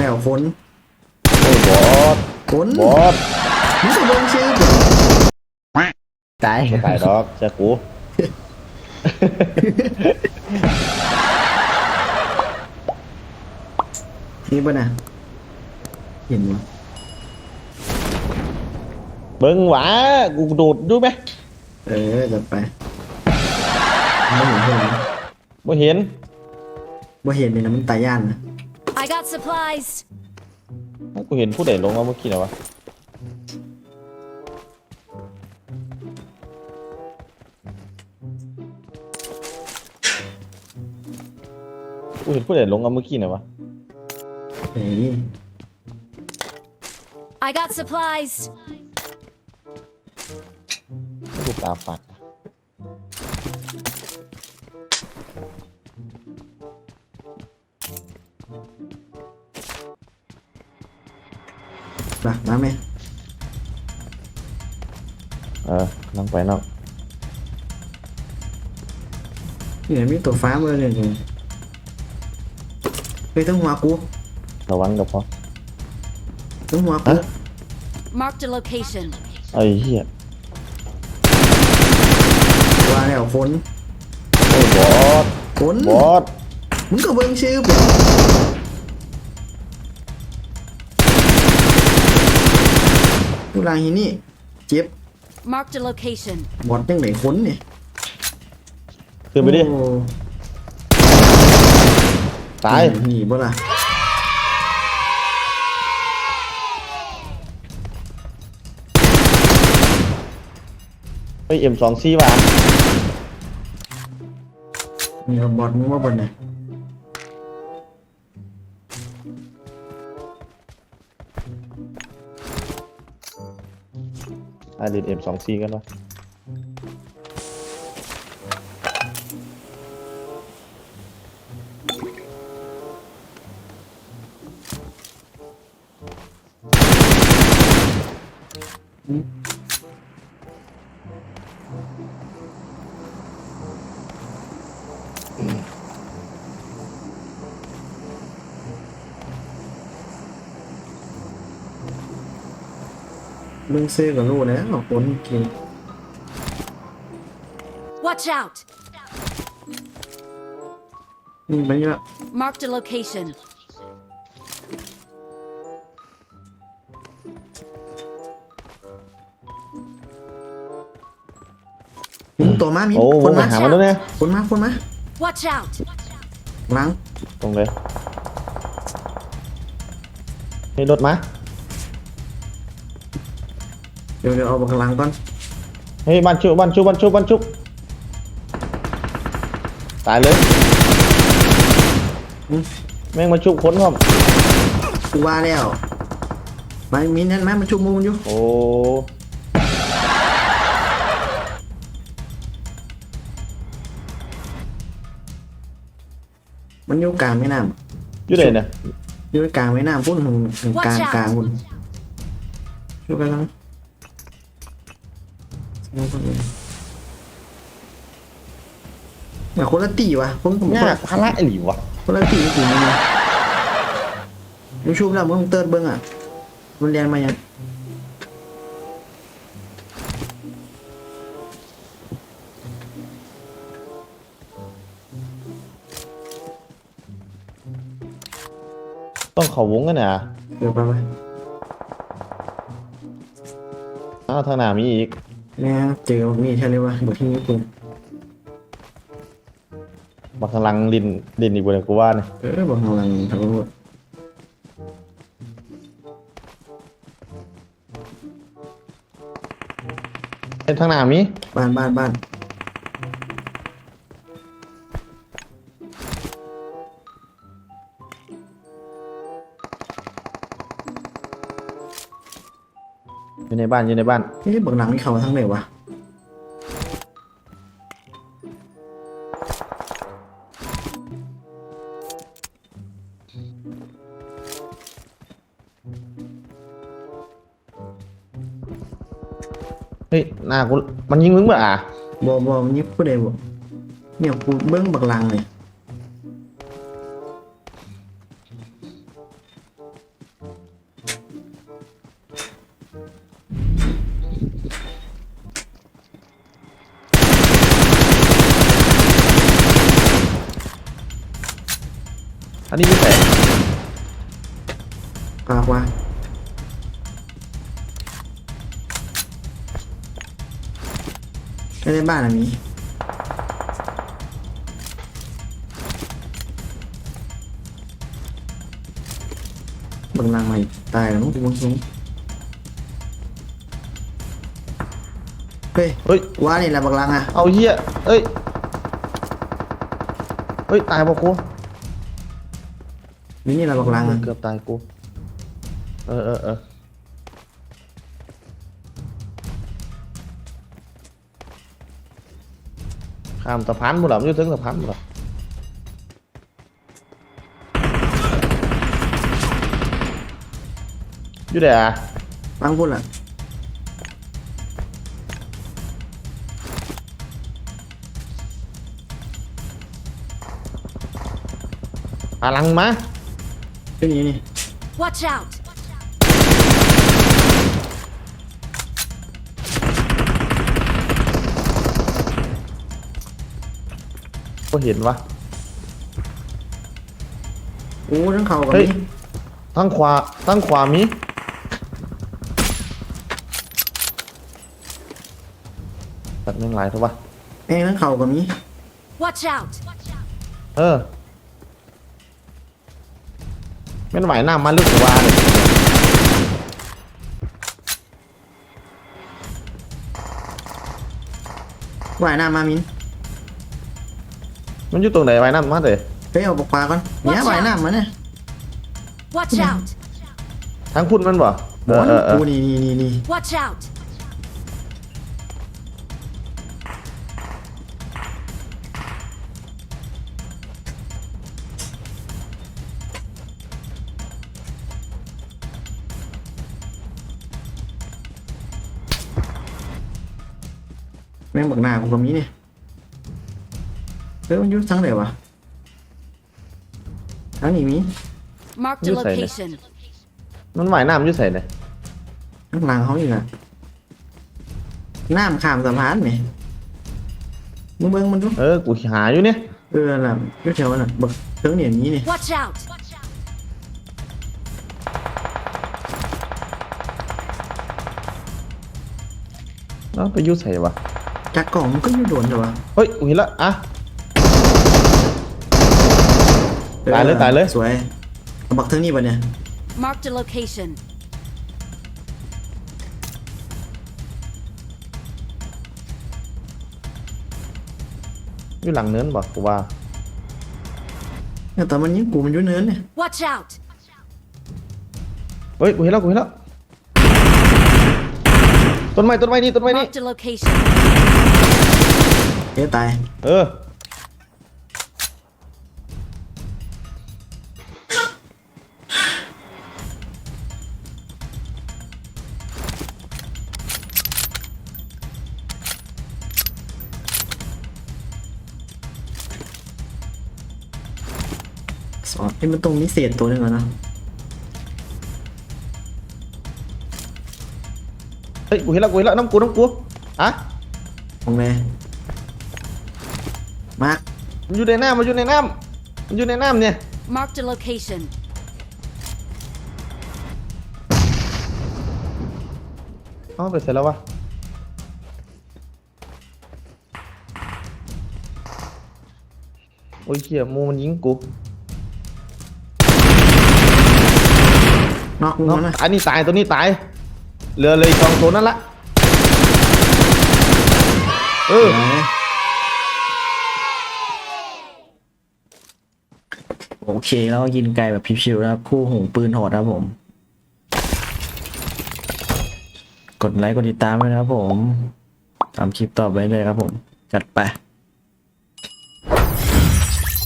แล้วฝนโอ้ยบอสฝนบอสมึงจะเบิ่งชื่อตายถ่ายดอกเจ้ากูนี่ป่ะน่ะเห็นมั้ยเบิ้งหวากูโดดดูไหมเออจัดไปไม่เห็นเท่าไหร่บ่เห็นบ่เห็นนี่นะมันตายย่านนะ I got supplies. กูเห็นผู้ใดลงมาเมื่อกี้นะวะกูเห็นผู้ใดลงมาเมื่อกี้นะวะ เฮ้ย I got supplies. กูตาฝัดมาม เฮ้ยต้องหัวกูระวังกับพอต้องหัวกูฮะ Marked a location. ไอ้เหี้ยว่าแล้วฝนโอ้ย ลางหินนี่ เจ็บ Marked a location. บอดยังไหนฝนเนี่ยขึ้นไปดิ โอ้ตาย หนีบ่ล่ะเฮ้ยเอ็มสองซีว่ะนี่เอาบอดมึงว่าบนไหนอ่ะเล่นเอ็มสองซีกันวะ มึงซื้อกับรู้แล้วฝนกิน Watch out. นี่มันเยอะ Marked a location. มีตัวมามีโอ้คนไปมาหามันแล้วเนี่ยคนมาคนมา Watch out. หลังตรงเลยให้รถมา เดี๋ยวเดี๋ยวเอาบักหลังก่อนเฮ้ยบ้านชุบบ้านชุบบ้านชุบบ้านชุบตายเลยอืมแม่งมาชุบคนพร้อมกูว่าแล้วมามีนั่นไหมมันชุบมูมันอยู่โอ้มันอยู่กลางแม่น้อยู่ไหนเนี่ยำอยู่กลางแม่น้ำพุ่นถึงถึงกลาง Watch out กลางพุ่นอยู่กันแล้ว เหมือนคนละตีวะคนคนหน้าพละไอ้หลิวะคนละตีจริงๆนะมึงชุบแล้วมึงเติร์ดเบิ้งอะมันเรียนมายังต้องเขาวงกันนะเดี๋ยวไปไปอ้าวทางหน้ามีอีก แม่เจอมีใช่เลยวะบอกที่ญี่ปุ่นบักกำลังดินดินอีกบนกูว่าเนี่ยเออบอกกำลังทำรวจเอ้ยทางหน้ามีบ้านบ้านบ้าน อยู่ในบ้านอยู่ในบ้านเฮ้ยบอกหลังนี่เขาทั้งไหนวะเฮ้ยหน้ากูมันยิงมึงเมื่ออะบอบอมันยิบผู้ใดบ่เนี่ยกูเบิ้งบักหลังเลย อันนี้อยี่ไหนปากว่าไม่ได้บ้านอันนี้บังลังใหม่ตายแล้วมั้งกูมึงสูงเฮ้ยเฮ้ย ว่านี่แหละบังลังอะ เอาเหี้ยเอ้ย เฮ้ย ตายปะกูนี่นี่แหละบังลังอะเกือบตายกู เออเออเออข้ามสะพานหมดหรอไม่อยู่ถึงสะพานหมดหรออยู่ไหนอะฟังพูดล่ะพลังมาที่นี่นี่ Watch out! ก็เห็นวะ โอ้ทั้งเขากับเฮ้ย นี่ทั้งขวาทั้งขวามีตัดแม่งหลายเถอะวะแม่งทั้งเขากับนี้ Watch out! เออ แม่นไหวหน้ามันลึกกว่าเลยว่ายน้ำมามินมันอยู่ตรงไหนไหวหน้ามาเลยเฮ้ยเอาปากปลาก่อนเนี่ยว่ายน้ำมาเนี่ย Watch out! ทั้งคุณมันบ่บเอออลเออเออ กูนี่นี่นี่นี่ Watch out! แม่งบักหน้ากูกับนี้เนี่ยเฮ้ยมันอยุ่ทั้งไหนวะทั้งนี้มี Marked a You say this. location. มันไหวหน้ามันอยู่ใส่ไหนทั้งหลังเขาอีกอะน้ำข้ามสะพานไหมมึงเบิ่งมันดู เออ กูหาอยู่เนี่ย เออน่ะอยุ่แถวน่ะบักเทิงเนี่ยนี้เนี่ย Watch out! เอ้าไปอยู่ใส่วะ จากกล่องมันก็อยู่โดนแต่ว่าเฮ้ยกูเห็นละอะ ตายเลยตายเลย สวยเอาบักเทิงนี่ปะเนี่ย Marked a location. อยู่หลังเนินบ่กูว่าเนี่ยแต่มันยิงกูมันอยู่เนินเนี่ย Watch out! เฮ้ยกูเห็นแล้วกูเห็นแล้วต้นไม้ต้นไม้นี่ต้นไม้นี่ Marked a location. เฮ้ยตายเออ สอนให้มันตรงนี้เศษตัวหนึงก่อนนะเฮ้ยกูเห็นแล้วกูเห็นแล้วน้ำกูน้ำกูอะตรงเลย มาร์คมันอยู่ในน้ำมันอยู่ในน้ำมันอยู่ในน้ำเนี่ย Marked a location. เอาไปเสร็จแล้ววะโอ้ยเหี้ยมูมันยิงกูนอกมึงเนาะมันนะอันนี้ตายตัวนี้ตายเหลือเลยสองตัวนั่นละเออ โอเคแล้วก็กินไกลแบบชิวๆนะครับ คู่หูปืนโหดนะครับผม กดไลค์กดติดตามด้วยนะครับผมตามคลิปต่อไปเลยครับผม จัดไป